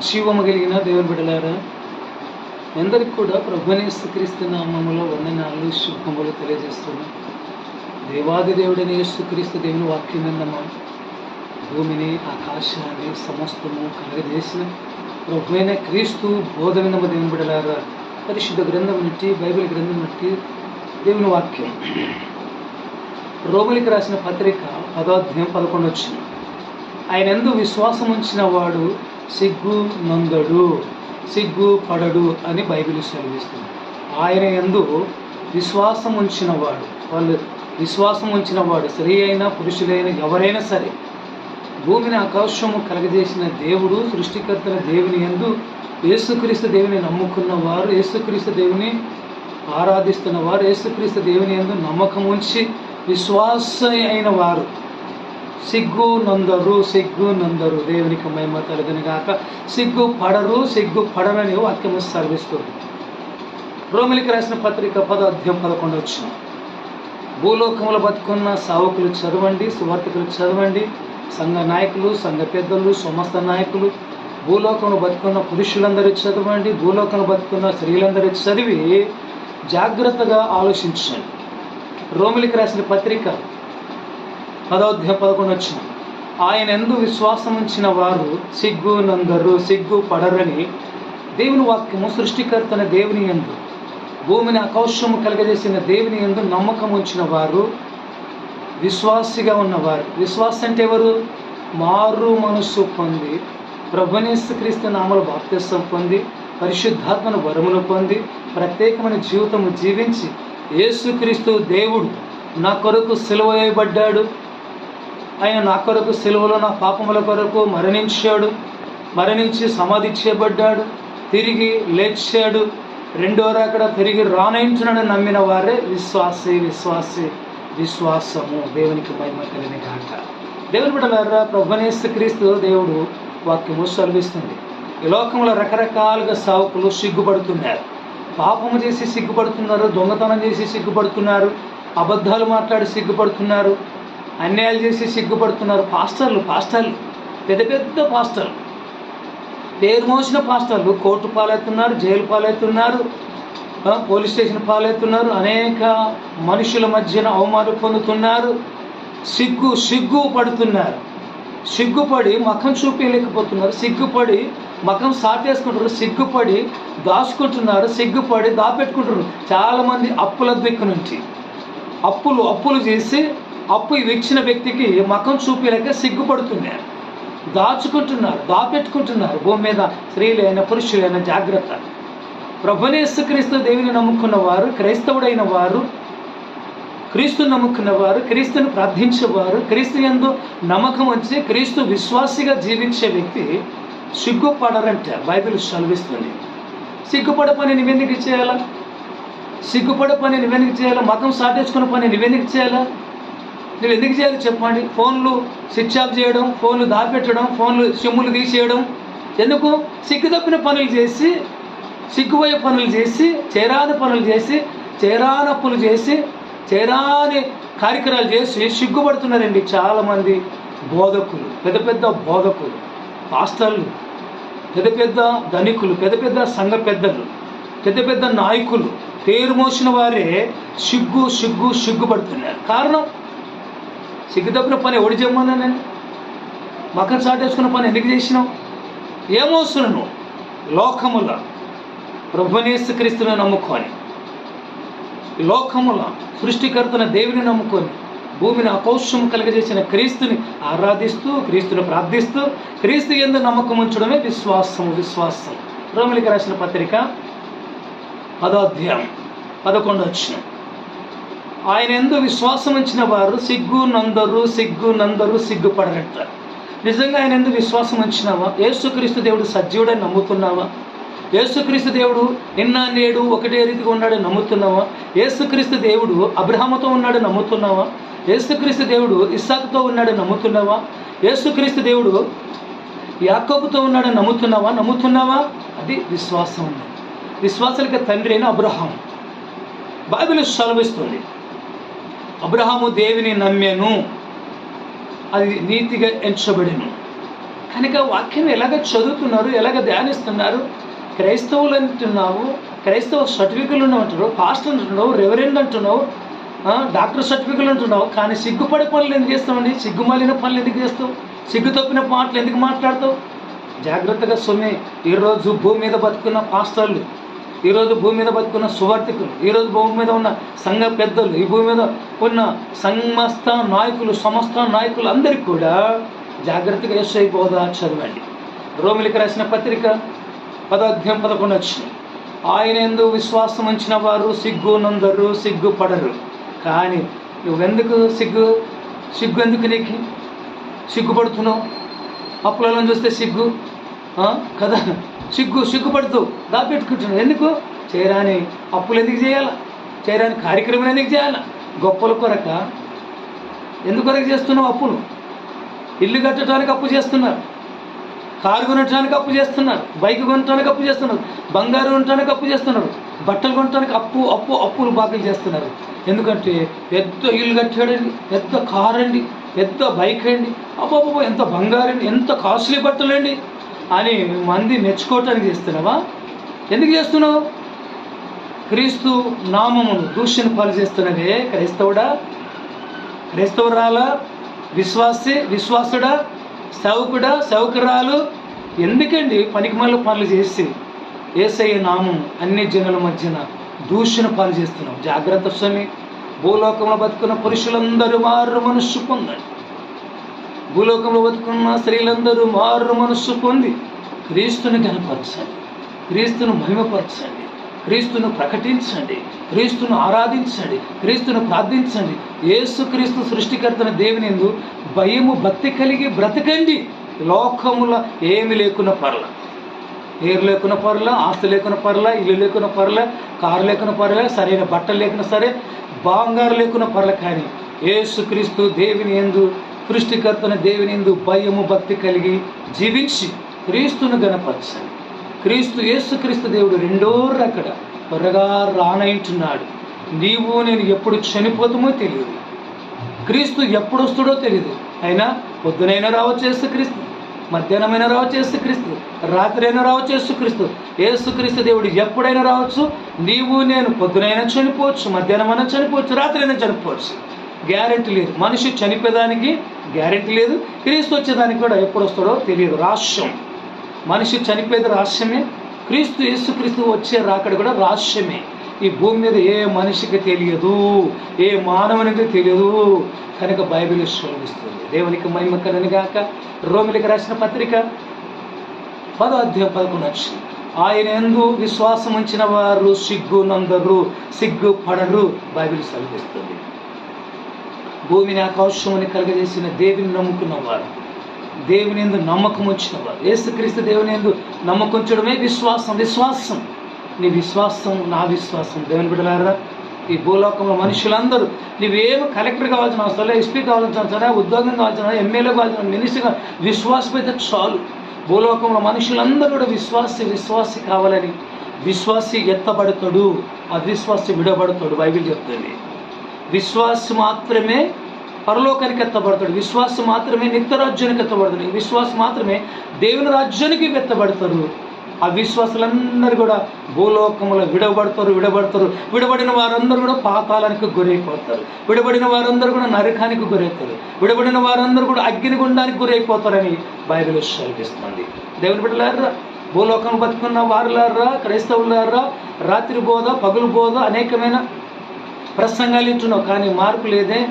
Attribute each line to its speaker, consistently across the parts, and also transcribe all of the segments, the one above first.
Speaker 1: జీవము కలిగిన దేవుని బిడలారా అందరికి కూడా ప్రభునేసు క్రీస్తు నామములో వందనాలు శుభములు తెలియజేస్తున్నాం. దేవాది దేవుడైన యేసుక్రీస్తు దేవుని వాక్యం విందమా? భూమిని ఆకాశాన్ని సమస్తము కలగజేసిన ప్రభువైన క్రీస్తు బోధ వినమ దేవుని బిడలారా పరిశుద్ధ గ్రంథం నుండి బైబిల్ గ్రంథం నుండి దేవుని వాక్యం. రోగులకి రాసిన పత్రిక పదోధ్యాయం పదకొండు వచ్చింది ఆయన ఎందు విశ్వాసం ఉంచిన వాడు సిగ్గు నందడు సిగ్గు పడడు అని బైబిల్ సెలవిస్తుంది. ఆయన ఎందు విశ్వాసం ఉంచిన వాడు వాళ్ళు విశ్వాసం ఉంచిన వాడు స్త్రీ అయినా పురుషులైనా ఎవరైనా సరే భూమిని ఆకాశము కలగజేసిన దేవుడు సృష్టికర్తల దేవుని ఎందు యేసుక్రీస్తు దేవుని నమ్ముకున్న వారు యేసుక్రీస్తు దేవుని ఆరాధిస్తున్న వారు యేసుక్రీస్తు దేవుని ఎందు నమ్మకం ఉంచి విశ్వాస అయిన వారు. సిగ్గు నందరు సిగ్గు నందరు. దేవునికి మహిమ కలుగుని గాక. సిగ్గు పడరు సిగ్గు పడరని వాక్యము సర్విస్తుంది రోమిలికి రాసిన పత్రిక పదార్థం పదకొండు వచ్చిన. భూలోకములు బతుకున్న సావుకులు చదవండి సువార్తికులు చదవండి. సంఘ నాయకులు సంఘ పెద్దలు సమస్త నాయకులు. భూలోకంలో బతుకున్న పురుషులందరూ చదవండి భూలోకంలో బతుకున్న స్త్రీలందరూ చదివి జాగ్రత్తగా ఆలోచించండి. రోమిలికి రాసిన పత్రిక పదోధ్యాయం పదకొండు వచ్చింది ఆయన ఎందు విశ్వాసం ఉంచిన వారు సిగ్గు నందరు సిగ్గు పడరని దేవుని వాక్యము సృష్టికర్తన దేవుని ఎందు భూమిని ఆకౌశము కలగజేసిన దేవుని ఎందు నమ్మకం ఉంచిన వారు విశ్వాసిగా ఉన్నవారు. విశ్వాసం అంటే ఎవరు మారు మనస్సు పొంది ప్రభునేశ్వక్రీస్తు నామలు బాప్తిస్తం పొంది పరిశుద్ధాత్మను వరమును పొంది ప్రత్యేకమైన జీవితము జీవించి యేసుక్రీస్తు దేవుడు నా కొరకు సెలవు వేయబడ్డాడు. ఆయన నా కొరకు సెలవులో నా పాపముల కొరకు మరణించాడు. మరణించి సమాధి చేయబడ్డాడు. తిరిగి లేచాడు. రెండో రాకడ తిరిగి రానయించునని నమ్మిన వారే విశ్వాసి విశ్వాసి విశ్వాసము. దేవునికి మహిమ కలిగిన గాక. దేవుని బిడ్డలారా ప్రభునేస్తు క్రీస్తు దేవుడు వాక్యము సెలవిస్తుంది. ఈ లోకంలో రకరకాలుగా సావుకులు సిగ్గుపడుతున్నారు. పాపము చేసి సిగ్గుపడుతున్నారు దొంగతనం చేసి సిగ్గుపడుతున్నారు అబద్ధాలు మాట్లాడి సిగ్గుపడుతున్నారు. అన్యాయాలు చేసి సిగ్గుపడుతున్నారు పాస్టర్లు పాస్టర్లు. పెద్ద పెద్ద పాస్టర్లు. పేరు మోసిన పాస్టర్లు. కోర్టు పాలవుతున్నారు జైలు పాలవుతున్నారు పోలీస్ స్టేషన్ పాలవుతున్నారు అనేక మనుషుల మధ్యన అవమానం పొందుతున్నారు సిగ్గు సిగ్గు పడుతున్నారు. సిగ్గుపడి మఖం చూపించలేకపోతున్నారు సిగ్గుపడి మఖం సాటేసుకుంటారు సిగ్గుపడి దాచుకుంటున్నారు సిగ్గుపడి దాపెట్టుకుంటున్నారు. చాలామంది అప్పుల దిక్కు నుంచి. అప్పులు అప్పులు చేసి అప్పు ఇచ్చిన వ్యక్తికి మఖం చూపేలాగా సిగ్గుపడుతున్నారు. దాచుకుంటున్నారు దాపెట్టుకుంటున్నారు. భూమి మీద స్త్రీలైన పురుషులైన జాగ్రత్త. ప్రభునేశ్వక్రీస్తు దేవిని నమ్ముకున్న వారు క్రైస్తవుడైన వారు క్రీస్తు నమ్ముకున్న వారు క్రీస్తుని ప్రార్థించేవారు క్రీస్తు ఎందు నమ్మకం వచ్చి క్రీస్తు విశ్వాసిగా జీవించే వ్యక్తి సిగ్గుపడరంట బైబిల్ సెలవిస్తుంది సిగ్గుపడ పని నివేదిక చేయాలా? సిగ్గుపడ పని నివేదిక చేయాలా? మతం సాధించుకున్న పని నివేదిక చేయాలా? నువ్వు ఎందుకు చేయాలి చెప్పండి? ఫోన్లు స్విచ్ ఆఫ్ చేయడం ఫోన్లు దాపెట్టడం ఫోన్లు సిమ్ములు తీసేయడం. ఎందుకు? సిగ్గు తప్పిన పనులు చేసి సిగ్గుపోయే పనులు చేసి చేరాని పనులు చేసి చేరానప్పులు చేసి చేరాని కార్యక్రమాలు చేసి సిగ్గుపడుతున్నారండి చాలామంది బోధకులు పెద్ద పెద్ద బోధకులు పాస్టర్లు పెద్ద పెద్ద ధనికులు పెద్ద పెద్ద సంఘ పెద్దలు పెద్ద పెద్ద నాయకులు. పేరు మోసిన వారే సిగ్గు సిగ్గు సిగ్గుపడుతున్నారు. కారణం? సిగ్గుదప్పిన పని ఎవడు చేయమన్నా నేను? మకం చాటేసుకున్న పని ఎందుకు చేసినావు? ఏమోస్తున్నావు నువ్వు? లోకముల. ప్రభునేసు క్రీస్తుని నమ్ముకొని. లోకముల. సృష్టికర్తన దేవుని నమ్ముకొని. భూమిని అపౌష్యం కలగజేసిన క్రీస్తుని ఆరాధిస్తూ క్రీస్తుని ప్రార్థిస్తూ క్రీస్తు ఎందు నమ్మకం ఉంచడమే విశ్వాసం విశ్వాసం. రోమిలికి రాసిన పత్రిక పదోధ్యాయం పదకొండు వచ్చినాం ఆయన ఎందు విశ్వాసం ఉంచిన వారు సిగ్గు నందరు సిగ్గు నందరు సిగ్గుపడరట నిజంగా ఆయన ఎందు విశ్వాసం ఉంచినావా? యేసుక్రీస్తు దేవుడు సజీవుడని నమ్ముతున్నావా? యేసుక్రీస్తు దేవుడు నిన్న నేడు ఒకటే రీతిగా ఉన్నాడు నమ్ముతున్నావా? యేసుక్రీస్తు దేవుడు అబ్రహాముతో ఉన్నాడు నమ్ముతున్నావా? యేసుక్రీస్తు దేవుడు ఇస్సాకుతో ఉన్నాడు నమ్ముతున్నావా? యేసుక్రీస్తు దేవుడు యాకోబుతో ఉన్నాడు నమ్ముతున్నావా? నమ్ముతున్నావా? అది విశ్వాసం ఉన్నది విశ్వాసాలకి తండ్రి అయిన అబ్రహాం. బైబిల్ సెలవిస్తుంది. అబ్రహాము దేవిని నమ్మాను. అది నీతిగా ఎంచబడిను. కనుక వాక్యం ఎలాగ చదువుతున్నారు ఎలాగ ధ్యానిస్తున్నారు? క్రైస్తవులు అంటున్నావు క్రైస్తవ సర్టిఫికెట్లు అంటున్నావు పాస్టర్ అంటున్నావు రెవరెండ్ అంటున్నావు డాక్టర్ సర్టిఫికెట్లు అంటున్నావు కానీ సిగ్గుపడే పనులు ఎందుకు చేస్తామండి సిగ్గుమాలిన పనులు ఎందుకు చేస్తావు? సిగ్గు తప్పిన మాటలు ఎందుకు మాట్లాడతావు? జాగ్రత్తగా సొమ్మె. ఈరోజు భూమి మీద బతుకున్న పాస్టర్లు ఈరోజు భూమి మీద బతుకున్న సువర్తికులు ఈరోజు భూమి మీద ఉన్న సంఘ పెద్దలు ఈ భూమి మీద ఉన్న సమస్త నాయకులు సమస్త నాయకులు అందరికీ కూడా జాగ్రత్తగా యేసు అయిపోదా చదవండి. రోమిలికి రాసిన పత్రిక పదార్థం పదకొండు వచ్చింది ఆయన ఎందు విశ్వాసం ఉంచిన వారు సిగ్గు నందరు సిగ్గు పడరు. కానీ నువ్వెందుకు సిగ్గు? సిగ్గు ఎందుకు నీకు? సిగ్గుపడుతున్నావు? అప్పులలో చూస్తే సిగ్గు కదా? సిగ్గు సిగ్గుపడుతూ దాపెట్టుకుంటున్నాడు. ఎందుకు? చేయరాని అప్పులు ఎందుకు చేయాలా? చేయరాని కార్యక్రమం ఎందుకు చేయాలా? గొప్పల కొరక. ఎందుకొరకు చేస్తున్నావు అప్పులు? ఇల్లు కట్టడానికి అప్పు చేస్తున్నారు. కారు కొనడానికి అప్పు చేస్తున్నారు. బైక్ కొనడానికి అప్పు చేస్తున్నారు. బంగారు కొనడానికి అప్పు చేస్తున్నారు. బట్టలు కొనడానికి అప్పు అప్పు అప్పులు బాకీలు చేస్తున్నారు. ఎందుకంటే పెద్ద ఇల్లు కట్టాడండి పెద్ద కారు అండి పెద్ద బైక్ అండి. అబ్బో ఎంత బంగారండి అండి ఎంత కాస్ట్లీ బట్టలు అండి అని మంది మెచ్చుకోవటానికి చేస్తున్నావా? ఎందుకు చేస్తున్నావు? క్రీస్తు నామమును దూషణ పాలు చేస్తున్నవే క్రైస్తవుడా? క్రైస్తవురాలా? విశ్వాసి విశ్వాసుడా? సౌకుడా సౌకరాలు ఎందుకండి పనికిమాల పనులు చేసి ఏసయ్య నామం అన్ని జనుల మధ్యన దూషణ పాలు చేస్తున్నాం జాగ్రత్త స్వామి. భూలోకంలో బతుకున్న పురుషులందరూ మారు మనస్సు పొందండి. భూలోకంలో బతుకున్న స్త్రీలందరూ మారు మనస్సు పొంది క్రీస్తుని కనపరచండి క్రీస్తును మహిమపరచండి. క్రీస్తును ప్రకటించండి. క్రీస్తును ఆరాధించండి. క్రీస్తును ప్రార్థించండి. ఏసుక్రీస్తు సృష్టికర్తన దేవుని ఎందు భయము భక్తి కలిగి బ్రతకండి. లోకముల ఏమి లేకున్న పర్ల. పేరు లేకున్న పర్ల ఆస్తి లేకున్న పర్ల ఇల్లు లేకున్న పర్ల కారు లేకున్న పర్ల సరైన బట్టలు లేకున్నా సరే బంగారు లేకున్న పర్ల కానీ ఏసుక్రీస్తు దేవుని ఎందు సృష్టికర్తన దేవునిందు భయము భక్తి కలిగి జీవించి క్రీస్తును గనపరచండి క్రీస్తు యేసుక్రీస్తు దేవుడు రెండో రకడ త్వరగా రానయించున్నాడు. నీవు నేను ఎప్పుడు చనిపోతామో తెలియదు. క్రీస్తు ఎప్పుడు వస్తుడో తెలియదు. అయినా పొద్దునైనా రావచ్చు యేసుక్రీస్తు మధ్యాహ్నమైనా రావచ్చు యేసుక్రీస్తు రాత్రి అయినా రావచ్చు యేసుక్రీస్తు. యేసుక్రీస్తు దేవుడు ఎప్పుడైనా రావచ్చు. నీవు నేను పొద్దునైనా చనిపోవచ్చు మధ్యాహ్నమైనా చనిపోవచ్చు రాత్రి అయినా చనిపోవచ్చు. గ్యారెంటీ లేదు. మనిషి చనిపోయేదానికి గ్యారెంటీ లేదు. క్రీస్తు వచ్చేదానికి కూడా ఎప్పుడు వస్తాడో తెలియదు. రహస్యం మనిషి చనిపోయేది రహస్యమే క్రీస్తు యేసుక్రీస్తు వచ్చే రాకడ కూడా రహస్యమే ఈ భూమి మీద ఏ మనిషికి తెలియదు. ఏ మానవునికి తెలియదు. కనుక బైబిల్ శ్రమిస్తుంది దేవునికి మహిమ కలని గాక. రోమిలికి రాసిన పత్రిక పదో అధ్యాయం పదకొండు వచ్చింది ఆయన ఎందు విశ్వాసం ఉంచిన వారు సిగ్గు నందరు సిగ్గు పడరు బైబిల్ సెలవిస్తుంది. భూమిని ఆకాశముని కలగజేసిన దేవుని నమ్ముకున్న వారు. దేవుని ఎందు నమ్మకం వచ్చిన వారు. ఏసుక్రీస్తు దేవుని ఎందు నమ్మకం ఉంచడమే విశ్వాసం. విశ్వాసం. నీ విశ్వాసం నా విశ్వాసం. దేవుని బిడ్డలారా ఈ భూలోకంలో మనుషులందరూ నీవేమో కలెక్టర్ కావాల్సిన అవసరం లేదు ఎస్పీ కావాల్సిన అవసరం లేదు ఉద్యోగం కావాల్సిన ఎమ్మెల్యే కావాల్సిన మినిస్టర్ విశ్వాసం అయితే చాలు. భూలోకంలో మనుషులందరూ కూడా విశ్వాసి విశ్వాసి కావాలని విశ్వాసి ఎత్తబడతాడు అవిశ్వాసి విడబడతాడు బైబిల్ చెప్తుంది. విశ్వాసి మాత్రమే పరలోకానికి ఎత్తబడతాడు. విశ్వాసం మాత్రమే నిత్యరాజ్యానికి ఎత్తబడతాడు. విశ్వాసం మాత్రమే దేవుని రాజ్యానికి ఎత్తబడతారు ఆ విశ్వాసులందరూ కూడా భూలోకంలో విడబడతారు విడబడతారు. విడబడిన వారందరూ కూడా పాతాలానికి గురైపోతారు. విడబడిన వారందరూ కూడా నరకానికి గురవుతారు. విడబడిన వారందరూ కూడా అగ్నిగుండానికి గురైపోతారని బైబిల్ శల్పిస్తుంది దేవుని బిడ్డలారా భూలోకం బతుకున్న వారులారా క్రైస్తవులారా రాత్రి బోధ పగులు బోధ అనేకమైన ప్రసంగాలు వింటున్నావు కానీ మార్పు లేదే.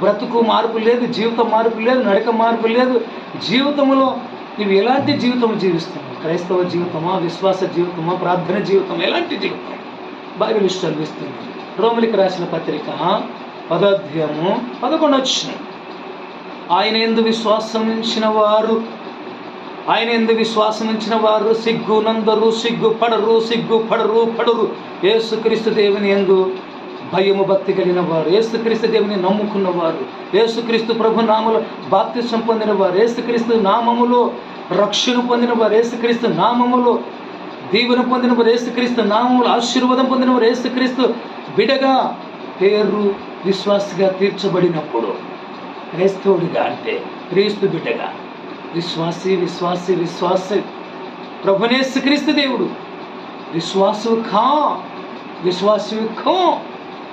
Speaker 1: బ్రతుకు మార్పు లేదు జీవితం మార్పు లేదు నడక మార్పు లేదు. జీవితంలో నువ్వు ఎలాంటి జీవితం జీవిస్తున్నావు? క్రైస్తవ జీవితమా విశ్వాస జీవితమా ప్రార్థన జీవితం ఎలాంటి జీవితం? బైబిల్ చదివిస్తుంది రోమిలికి రాసిన పత్రిక పదాధ్యాయము పదకొండొచ్చిన ఆయన ఎందు విశ్వాసం ఉంచిన వారు ఆయన ఎందు విశ్వాసం ఉంచిన వారు సిగ్గు నందరు సిగ్గు పడరు సిగ్గు పడరు పడరు. యేసుక్రీస్తు దేవుని ఎందు భయము భక్తి కలిగిన వారు ఏసుక్రీస్తు దేవుని నమ్ముకున్నవారు. ఏసుక్రీస్తు ప్రభు నామములో భక్తి సంపొందిన వారు ఏసుక్రీస్తు నామములో రక్షణ పొందిన వారు ఏసుక్రీస్తు నామములో దీవెన పొందిన వారు ఏసుక్రీస్తు నామములు ఆశీర్వాదం పొందిన వారు ఏసుక్రీస్తు బిడగా పేరు విశ్వాసగా తీర్చబడినప్పుడు క్రైస్తవుడిగా అంటే క్రీస్తు బిడ్డగా విశ్వాసి విశ్వాసి విశ్వాసి. ప్రభునేసు క్రీస్తు దేవుడు. విశ్వాసు ఖా విశ్వాసు ఖో.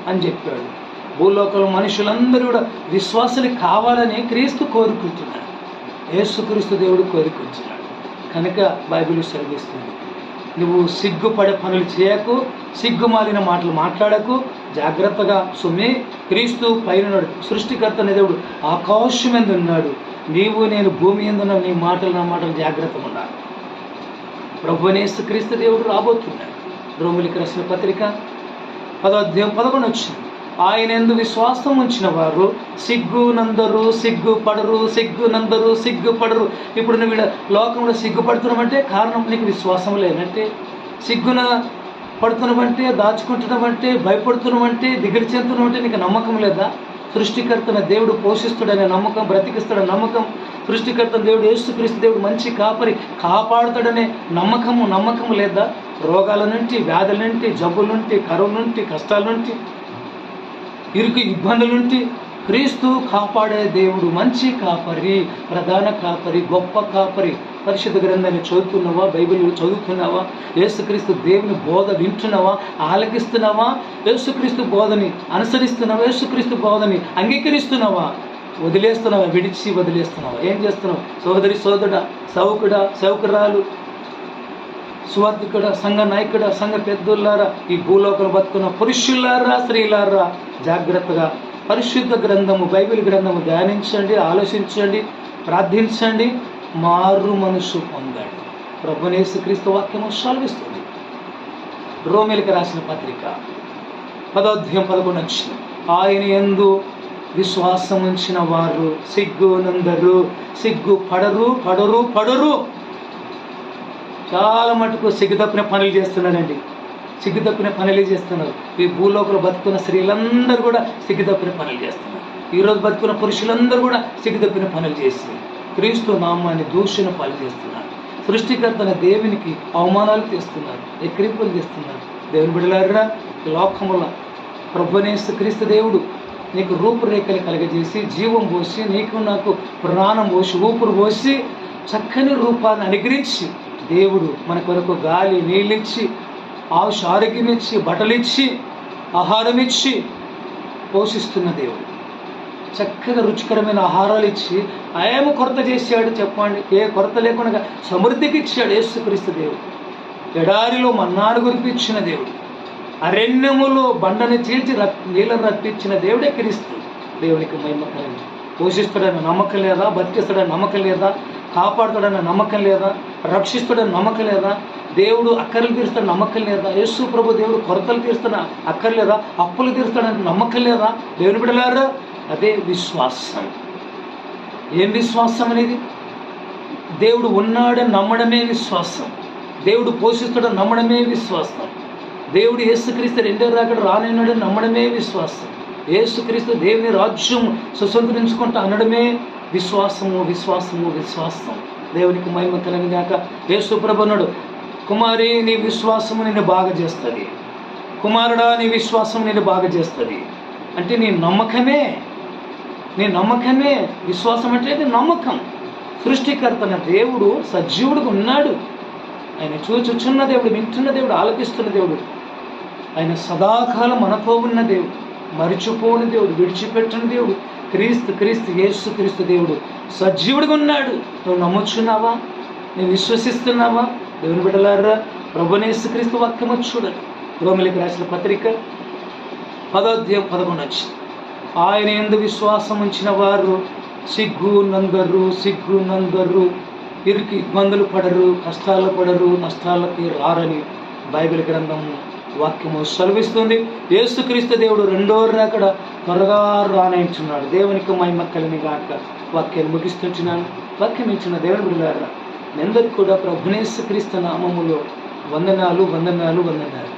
Speaker 1: అని చెప్పాడు. భూలోకంలో మనుషులందరూ కూడా విశ్వాసులు కావాలని క్రీస్తు కోరుకుంటున్నాడు. యేసుక్రీస్తు దేవుడు కోరుకుంటున్నాడు. కనుక బైబిల్ సెలవిస్తుంది. నువ్వు సిగ్గుపడే పనులు చేయకు సిగ్గుమాలిన మాటలు మాట్లాడకు జాగ్రత్తగా సుమ్మి క్రీస్తు పైన సృష్టికర్త అనే దేవుడు ఆకాశం ఎందు ఉన్నాడు నీవు నేను భూమి ఎందున్న నీ మాటలు నా మాటలు జాగ్రత్తగా ఉండాలి. ప్రభునేసు క్రీస్తు దేవుడు రాబోతున్నాడు. రోములికి రసిన పత్రిక పదోధ్యాయం పదకొండు వచ్చింది. ఆయన ఎందు విశ్వాసం ఉంచిన వారు సిగ్గు నందరు సిగ్గు పడరు సిగ్గు నందరు సిగ్గు పడరు. ఇప్పుడు నువ్వు లోకంలో సిగ్గుపడుతున్నామంటే కారణం నీకు విశ్వాసం లేనంటే సిగ్గున పడుతున్నామంటే దాచుకుంటున్నామంటే భయపడుతున్నామంటే దిగులు చెందుతున్నామంటే నీకు నమ్మకం లేదా? సృష్టికర్తన దేవుడు పోషిస్తాడనే నమ్మకం బ్రతికిస్తాడనే నమ్మకం. సృష్టికర్తన దేవుడు యేసుక్రీస్తు దేవుడు మంచి కాపరి కాపాడుతాడనే నమ్మకము నమ్మకం లేదా? రోగాల నుండి వ్యాధుల నుండి జబ్బుల నుండి కరువు నుండి కష్టాల నుండి ఇరుకు ఇబ్బందుల నుండి క్రీస్తు కాపాడే దేవుడు మంచి కాపరి ప్రధాన కాపరి గొప్ప కాపరి. పరిశుద్ధ గ్రంథాన్ని చదువుతున్నావా? బైబిల్ చదువుతున్నావా? యేసుక్రీస్తు దేవుని బోధ వింటున్నావా? ఆలకిస్తున్నావా? యేసుక్రీస్తు బోధని అనుసరిస్తున్నావా? యేసుక్రీస్తు బోధని అంగీకరిస్తున్నావా? వదిలేస్తున్నావా? విడిచి వదిలేస్తున్నావా? ఏం చేస్తున్నావు? సోదరి సోదరుడా సౌకుడా సౌకరాలు సువార్థికుడ సంఘ నాయకుడ సంఘ పెద్దోళ్ళారా ఈ భూలోకం బతుకున్న పురుషులారా స్త్రీలారా జాగ్రత్తగా పరిశుద్ధ గ్రంథము బైబిల్ గ్రంథము ధ్యానించండి ఆలోచించండి ప్రార్థించండి మారు మనసు పొందండి. ప్రభునేసు క్రీస్తు వాక్యము సెలవిస్తుంది. రోమిలికి రాసిన పత్రిక పదోధ్యం పదకొండు వచ్చిన ఆయన ఎందు విశ్వాసం ఉంచిన వారు సిగ్గు నందరు సిగ్గు పడరు పడరు పడరు. చాలా మటుకు సిగ్గుతప్పిన పనులు చేస్తున్నారండి. సిగ్గుతప్పిన పనులే చేస్తున్నారు. ఈ భూలోపల బతుకున్న స్త్రీలందరూ కూడా సిగ్గుతప్పిన పనులు చేస్తున్నారు. ఈరోజు బతుకున్న పురుషులందరూ కూడా సిగ్గుతప్పిన పనులు చేసి క్రీస్తు నామాన్ని దూషణ పాలు చేస్తున్నారు. సృష్టికర్తన దేవునికి అవమానాలు తీస్తున్నారు ఎక్కిరింపులు చేస్తున్నారు. దేవుని బిడలారా లోకముల ప్రభునేసు క్రీస్తు దేవుడు నీకు రూపురేఖలు కలగజేసి జీవం పోసి నీకు నాకు ప్రాణం పోసి ఊపిరి పోసి చక్కని రూపాన్ని అనుగ్రహించి దేవుడు మన కొరకు గాలి నీళ్ళిచ్చి ఆవుష ఆరోగ్యమిచ్చి ఇచ్చి ఆహారం ఇచ్చి పోషిస్తున్న దేవుడు. చక్కగా రుచికరమైన ఆహారాలు ఇచ్చి ఏమ కొరత చేశాడు చెప్పండి. ఏ కొరత లేకుండా సమృద్ధికి ఇచ్చాడు యేసుక్రీస్తు దేవుడు. ఎడారిలో మన్నారు గురిపించిన దేవుడు. అరణ్యములో బండని చీల్చి రక్ నీళ్ళను రప్పించిన దేవుడే క్రీస్తు. దేవునికి మహిమ పోషిస్తాడన్న నమ్మకం లేదా బతికిస్తాడన్న నమ్మకం లేదా కాపాడుతాడన్న నమ్మకం లేదా రక్షిస్తాడన్న నమ్మకం లేదా? దేవుడు అక్కర్లు తీరుస్తాడు నమ్మకం లేదా? యేసు ప్రభు దేవుడు కొరతలు తీరుస్తాడ అక్కర్లేదా అప్పులు తీరుస్తాడని నమ్మకం లేదా? దేవుని బిడలారా అదే విశ్వాసం. ఏం విశ్వాసం అనేది? దేవుడు ఉన్నాడని నమ్మడమే విశ్వాసం. దేవుడు పోషిస్తాడని నమ్మడమే విశ్వాసం. దేవుడు యేసుక్రీస్తు రెండో రాకడ రానున్నాడని నమ్మడమే విశ్వాసం. యేసుక్రీస్తు దేవుని రాజ్యం సుసంతరించుకుంటా అనడమే విశ్వాసము విశ్వాసము విశ్వాసం. దేవునికి మహిమ కలని యేసుప్రభనుడు కుమారి నీ విశ్వాసం నిన్ను బాగా చేస్తుంది. కుమారుడా నీ విశ్వాసం నిన్ను బాగా చేస్తుంది. అంటే నీ నమ్మకమే నీ నమ్మకమే. విశ్వాసం అంటే నమ్మకం. సృష్టికర్తన దేవుడు సజీవుడికి ఉన్నాడు. ఆయన చూచుచున్న దేవుడు వింటున్న దేవుడు ఆలపిస్తున్న దేవుడు. ఆయన సదాకాలం మనతో ఉన్న దేవుడు మరిచిపోని దేవుడు విడిచిపెట్టని దేవుడు క్రీస్తు క్రీస్తు యేసు క్రీస్తు దేవుడు. సజీవుడిగా ఉన్నాడు. నువ్వు నమ్ముచున్నావా? నువ్వు విశ్వసిస్తున్నావా? దేవుని బిడ్డలారా ప్రభునేసు క్రీస్తు వాక్యము చూడండి. రోమిలికి రాసిన పత్రిక పదోద్యం పదకొండు ఆయన ఎందు విశ్వాసం ఉంచిన వారు సిగ్గు నందరు సిగ్గు నందరు ఇరికి ఇబ్బందులు పడరు కష్టాలు పడరు నష్టాలకి రారని బైబిల్ గ్రంథం వాక్యము సెలవిస్తుంది. యేసుక్రీస్తు దేవుడు రెండో రాకడ త్వరగా రానయించున్నాడు దేవునికి మహిమ కలిని గాక. వాక్యాన్ని ముగిస్తుంటున్నాను. వాక్యం ఇచ్చిన దేవుని బిడ్డలారా మీ అందరికీ కూడా ప్రభునేసు క్రీస్తు నామములో వందనాలు వందనాలు వందనాలు.